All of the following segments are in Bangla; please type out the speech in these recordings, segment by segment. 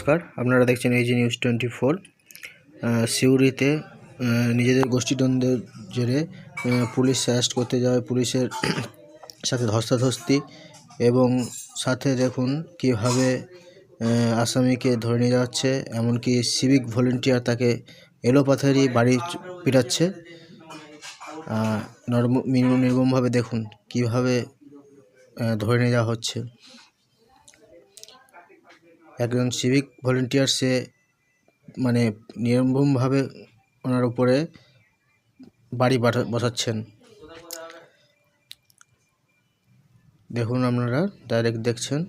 নমস্কার। আপনারা দেখছেন এইজি নিউজ টোয়েন্টি ফোর সিউড়িতে নিজেদের গোষ্ঠীদ্বন্দ্বের জেরে পুলিশ অ্যারেস্ট করতে যাওয়ায় পুলিশের সাথে ধস্তাধস্তি এবং সাথে দেখুন কীভাবে আসামিকে ধরে নিয়ে যাচ্ছে, এমনকি সিভিক ভলেন্টিয়ার তাকে এলোপাথারি বাড়ি পিটাচ্ছে। নর্ম নির্মমভাবে দেখুন কীভাবে ধরে নিয়ে যাওয়া হচ্ছে। একজন সিভিক ভলেন্টিয়ার সে মানে নির্মমভাবে ওনার উপরে বাড়ি বসাচ্ছেন। দেখুন আপনারা ডাইরেক্ট দেখছেন।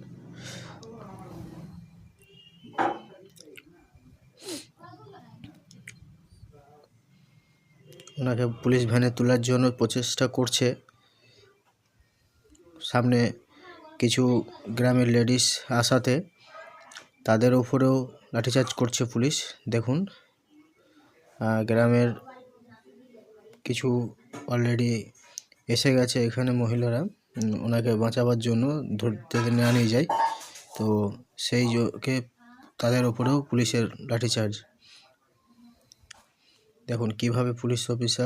ওনাকে পুলিশ ভ্যানে তোলার জন্য প্রচেষ্টা করছে। সামনে কিছু গ্রামের লেডিস আসাতে তাদের উপরেও লাঠিচার্জ করছে পুলিশ। দেখুন গ্রামের কিছু অলরেডি এসে গেছে এখানে মহিলারা। ওনাকে বাঁচাবার জন্য ধরতে নেওয়া নিয়ে যায়। তো সেই কে তাদের ওপরেও পুলিশের লাঠিচার্জ। দেখুন, কীভাবে পুলিশ অফিসার